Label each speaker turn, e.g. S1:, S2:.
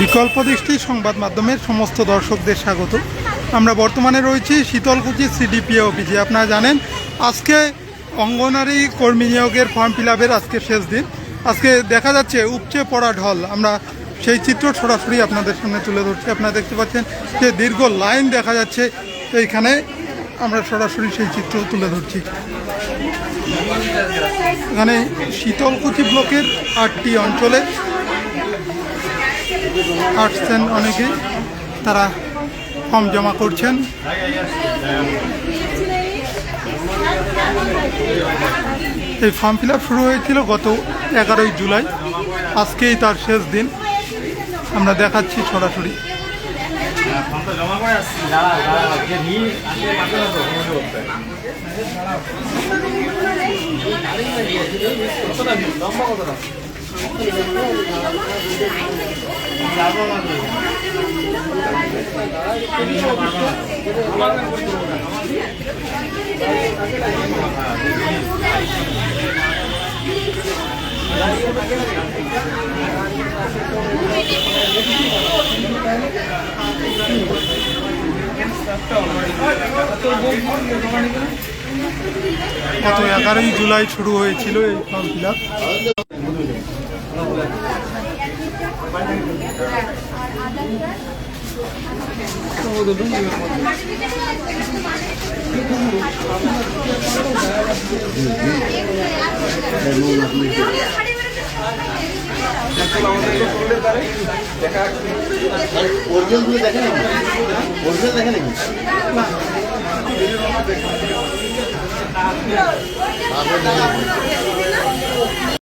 S1: বিকল্প দৃষ্টি সংবাদ মাধ্যমের সমস্ত দর্শকদের স্বাগত। আমরা বর্তমানে রয়েছি শীতলকুচি সিডিপিএ অফিসে। আপনারা জানেন, আজকে অঙ্গনারী কর্মী নিয়োগের ফর্ম ফিল আজকে শেষ দিন। আজকে দেখা যাচ্ছে উপচে পড়া ঢল। আমরা সেই চিত্র সরাসরি আপনাদের সামনে তুলে ধরছি। আপনারা দেখতে পাচ্ছেন যে দীর্ঘ লাইন দেখা যাচ্ছে। এইখানে আমরা সরাসরি সেই চিত্র তুলে ধরছি। এখানে শীতলকুচি ব্লকের আটটি অঞ্চলে আসছেন অনেকেই তারা ফর্ম জমা করছেন। এই ফর্ম ফিল শুরু হয়েছিল গত এগারোই জুলাই। আজকেই তার শেষ দিন। আমরা দেখাচ্ছি সরাসরি।
S2: লম্বা
S1: গত এগারোই জুলাই শুরু হয়েছিল এই ফর্ম ফিল আপ?
S3: দেখে নাকি দেখে নাকি